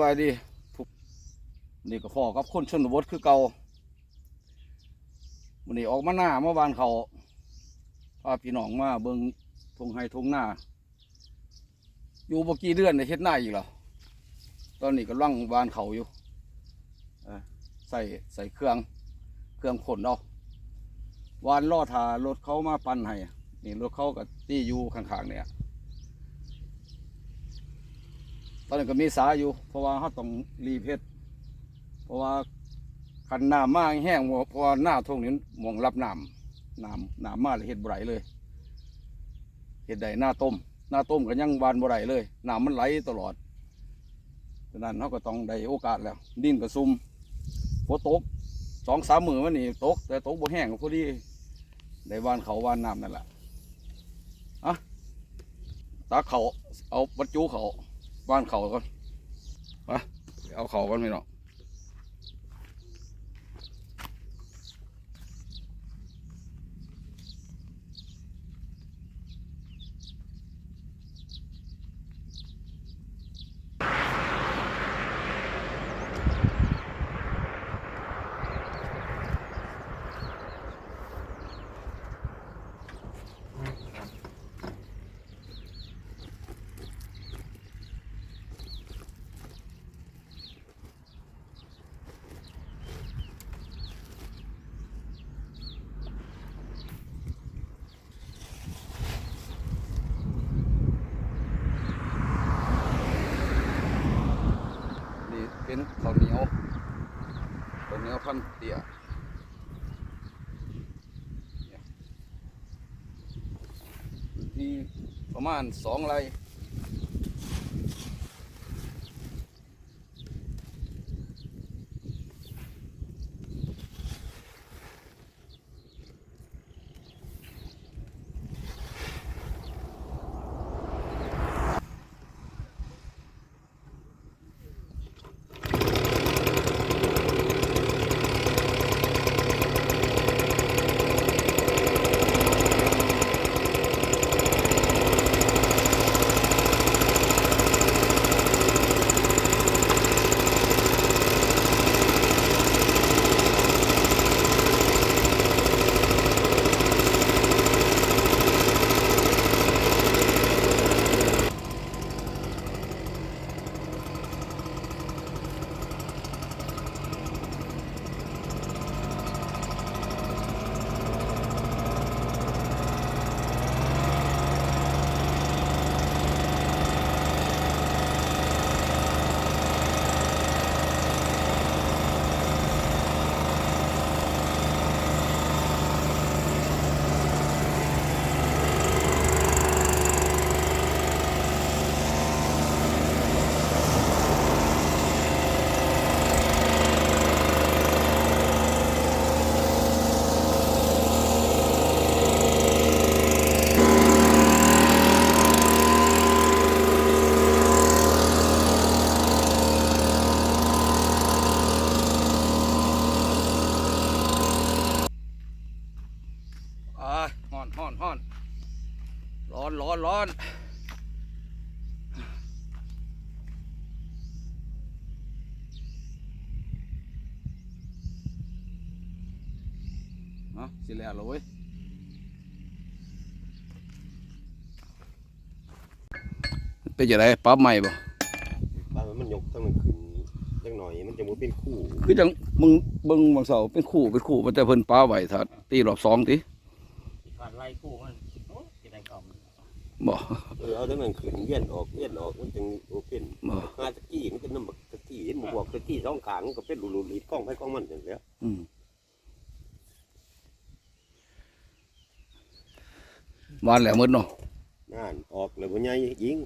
บายดีนี่ก็พอกับคนชนบทคือเก่าวันนี้ออกมาหน้าเมื่อวานเขาพาพี่น้องมาเบิงทงไฮทงหน้า อยู่บ่กี่เดือนในเฮ็ดหน้าอีกแล้วตอนนี้ก็ลังวานเขาอยู่ใส่ใส่เครื่องเครื่องขนเอาวานล่อทารถเขามาปั่นให้นี่รถเขากับที่อยู่ข้างๆเนี่ย ตอนนี้ก็มีสาอยู่ เพราะว่าเขาต้องรีเพชรเพราะว่าคันน้ำมากแห้งเพราะว่าหน้าทงนี้มองรับน้ำน้ำน้ำมากเลยเห็ดบ่ไหลเลยเห็ดใดหน้าต้ม หน้าต้มก็ยังบานบ่ไหลเลยน้ำมันไหลตลอดฉะนั้นเขาก็ต้องได้โอกาสแล้ว ดินก็ซุ่มฝนตกสองสามมือมันนี่ตก แต่ตกบ่แห้งพอดีได้วานเขาวานน้ำนั่นแหละอะตาเขาเอาบรรจุเขา บ้านเขาก่อนไปเอาเขาก่อนพี่น้องนี่เป็นข้าวเหนียว ข้าวเหนี เอาสิแล้วเหรอเว้ยเป็นยังไงปรั๊บใหม่บ่ปลามันยกต้องมันขึ้นจังหน่อยมันจะมุเป็นคู่คือจังมึงเบิ่งบางเสาเป็นคู่เป็นคู่มันแต่เพิ่นป้าไว้ถ้าตีรอบสองติการไล่คู่มันโอ้ยจะได้กล่อมบ่เออเอาทั้งนั้นขึ้นเวียนออกเวียนออกมันจึงโอเป็นบ่งาตะกี้มันเป็นน้ำบักตะกี้เห็นหมู่บอกตะกี้สองขางมันก็เป็นหลุดๆอีกกล้องไปกล้องมันอย่างเงี้ยอืม วานแล้วหมดเนาะนั่นออกเลยบ่ใหญ่ยิง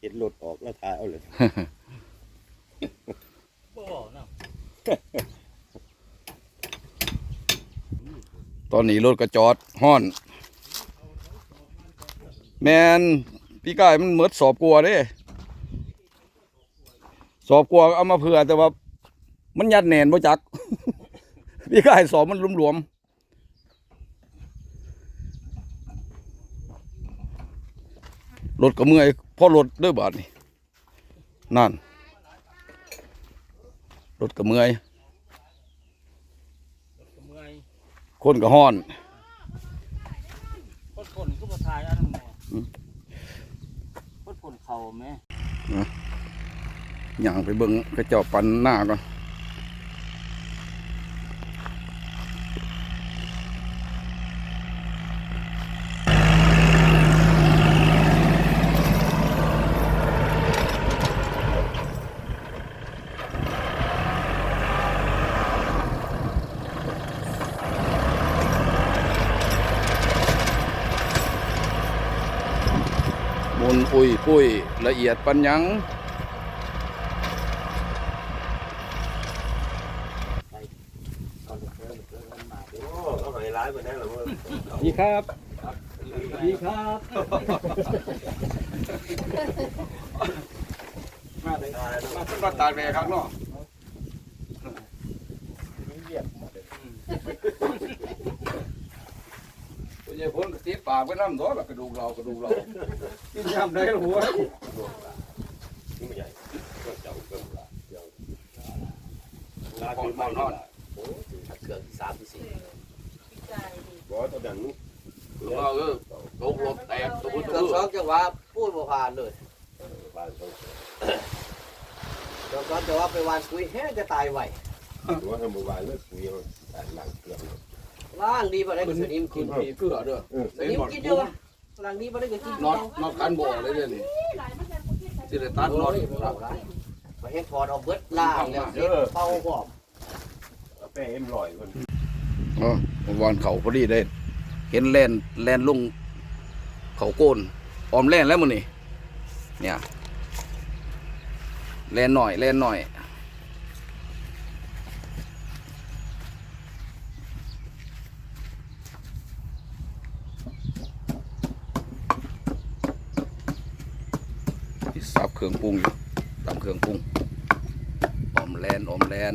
เห็นรถออกแล้วทายเอาเลยบ่เนาะตอนนี้รถก็จอดห้อน แมนพี่กายมันเหมือดสอบกลัวเด้สอบกลัวเอามาเผื่อแต่ว่า มันยัดแหนนบ่จัก พี่กายสอบมันหลวมๆ รถก็เมื่อยเพราะรถเด้วยบาทนี่นั่นรถก็เมื่อยรถก็เมื่อยคนก็ฮ้อนคนคนก็มาทายอันนั้นแม่อืมคนคนเข่าแม่ย่างไปเบิ่งกระเจ้าปันหน้าก่อน มุนอุย ปุ้ยละเอียดปันหยังโอ้เขาหายร้ายไปแน่หรอว่าดีครับดีครับ มาเลยมาเป็นมาตากแดดครับเนาะตัวใหญ่พ้นกระ ติบปากไปน้ำร้อนกระดูกเรากระดูกเรากินยำได้หัวนี่ไม่ใหญ่ก็เจ้าเกินละเจ้าลาก่อคืนอมามันนอนโอ้เกือบสามสี่บอกตอนนั้นเราเออตกรถแตกตกรถเกือบสองจังหวะพูดบ่ผ่านเลยบ้านเขาเกือบสองจังหวะไปวานคุยแฮ่จะตายไหวว่าทำบุญวานเลิกคุยแต่หลังเกือบ ล่างดีบ่ได้ก็สนิมคุกิณนผีเกลือเด้อสนิมกินเยอะวะล่างดีบ่ได้ก็กินนอนนอนกันบ่อเลยเดี๋ยวนี้สิได้ตัดนโอ้อนยบ่ได้มาเฮ็ดถอดเอาเบิดล่างแล้วเฮ็ดเป่าพร้อมแป้เอ็มลอยคนอ๋อวานเขาพอดีได้เห็นแลนแลนลงเขาโกนออมแลนแล้วมื้อนี้เนี่ยแลนหน่อยแลนหน่อย เครื่องปรุงอยู่ตำเครื่องปรุงออมแลนออมแลน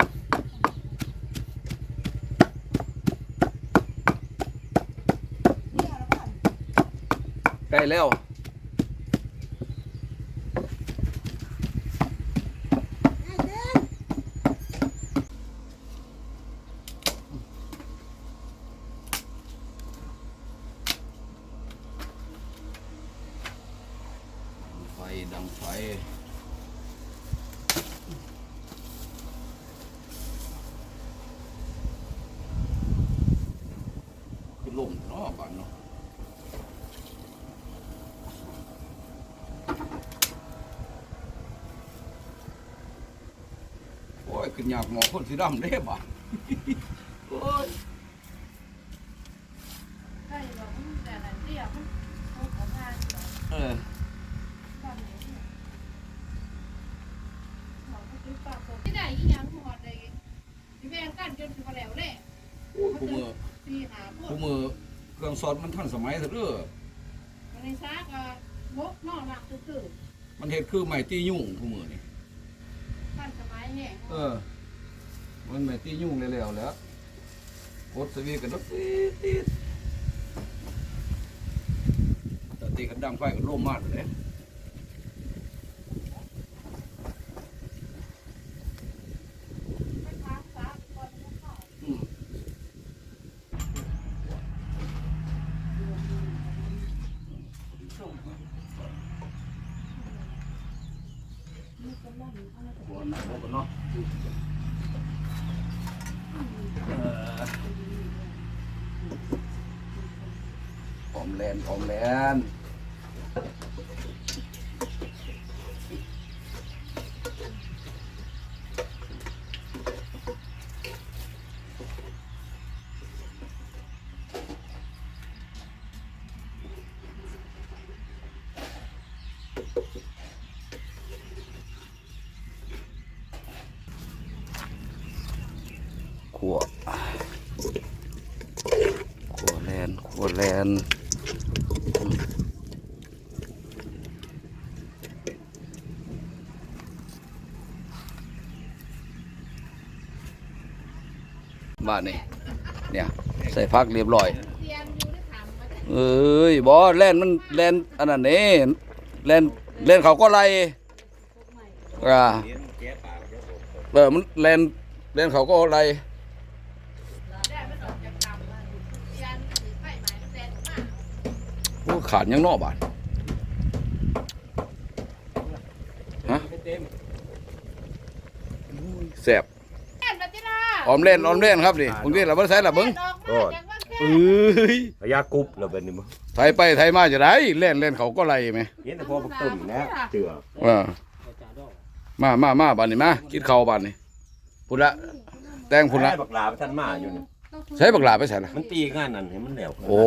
ใกล้แล้วไฟดังไฟ คือลมเนาะบ้านเนาะโอ้ยขึ้นยากหมอคนสีดำเด้บ่ะโอ้ยใช่บอกมันแต่ละเรียกมันเขาขอทานอยู่ เออบ้านนี้เนี่ยบอกว่าซื้อปลาผมที่ได้อีหยังหมดเลยที่แบ่งกันจนถึงแล้วแหละโอ้ยคู่มือ สี่หาพวคู่กมือ เครื่องสอดมันทันสมัยซะเด้อมันในซากอะบกนอกหลักตื่นมันเฮ็ดคือไม้ตียุ่งคู่มือนี่ๆท่านสมัยเนี่ยเออ มันไม้ตียุ่งแล้วๆแหล้วกดสวีกันดอกตีดตีดแต่ตีกันดังไฟก็ร่มมากเลย ไปทางซากก่อนจะเข้า อืมหัวหน้าหัวกันเนาะเออ ออมแลนออมแลนขัวขัวแลนขัวแลน บ้านนี่เนี่ย ใส่พักเรียบร้อย เอ้ยบอแล่นมันแล่นอันนั้นนี่แล่นแล่นเขาก็ไรอ่าเออมันแล่นแล่นเขาก็ไรโอ้ขาดยังนอกบาทฮะแสบ ออมเล่นออมเล่นครับนี่บางทีเราบ่ได้ใส่ละเบิ่งแม่นออกมาจากว่าแค่เอ้ยพญากุบแล้วเป็นนี่มั้งไทยไปไทยมาจะได้เล่นเล่นเขาก็ไรไหมเห็นแต่พอบักต้นนะเจือเออมามามาบานนี้มากินข้าวบานนี้พุ่นละแตงพุ่นละให้บักลาไปท่านมาอยู่นี่ใช้บักหลาไปใส่ละมันตีงานนั่นให้มันแล้วโอ้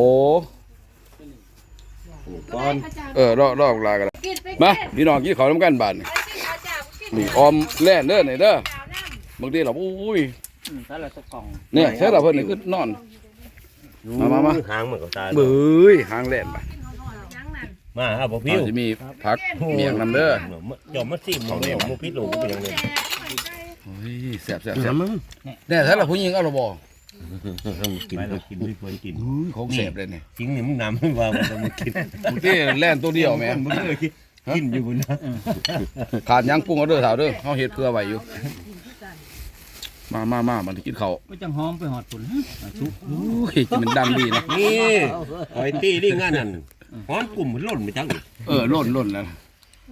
นี่ก้อนเออรอรอบักหลากันละกินไปมาพี่น้องกินข้าวน้ำกันบานนี้ไปกินข้าวจ้ากินนี่ออมแล่นเด้อนี่เด้อข้าวน้ำบางทีเราอุ้ย อืมแต่ละตะกล่องเนี่ยใช้เราเพิ่นนี่คือนอน มามามา หางมันก็ตายเบ้ยหางแล่นไปยังนั่นมาครับบ่พิอาวจจะมีผักเมียงนำเด้อจอมมาซิมเอาเนี่ยมูพิษโลกเป็นยังไงแซ่บหน่อยใจโอ้ยแซ่บแซ่บแซ่บเนี่ยใช้เราผู้หญิงเอาเราบ่กินกินไม่ควรกินอุ้ยของแซ่บเลยนี่จริงนี่มึงนำให้ว่ามันมากินบางทีแล่นตัวเดียวแหม่มึงเลยกินอยู่บนนะขาดหยังปรุงเอาเด้อสาวเด้อเฮาเฮ็ดเพื่อไว้อยู่ มามามามันกินข้าวก็จังหอมไปหอดปุ่นะชุบโอ้ยจะมันดังดีนะนี่หอยตีนี่งานนั่นหอมกลุ่มมันล่นไปจังนี่เออล่นล่นแล้ว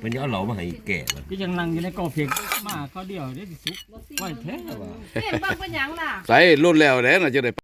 มันจะเอาเหลามาให้แก่มันก็ยังนั่งอยู่ในกอเพียงมาก็เดียวได้สิสุกไว้แท้ว่ะ เห็นบ้างเป็นหยังล่ะ ใส่ล่นแล้วแล้วน่ะจะได้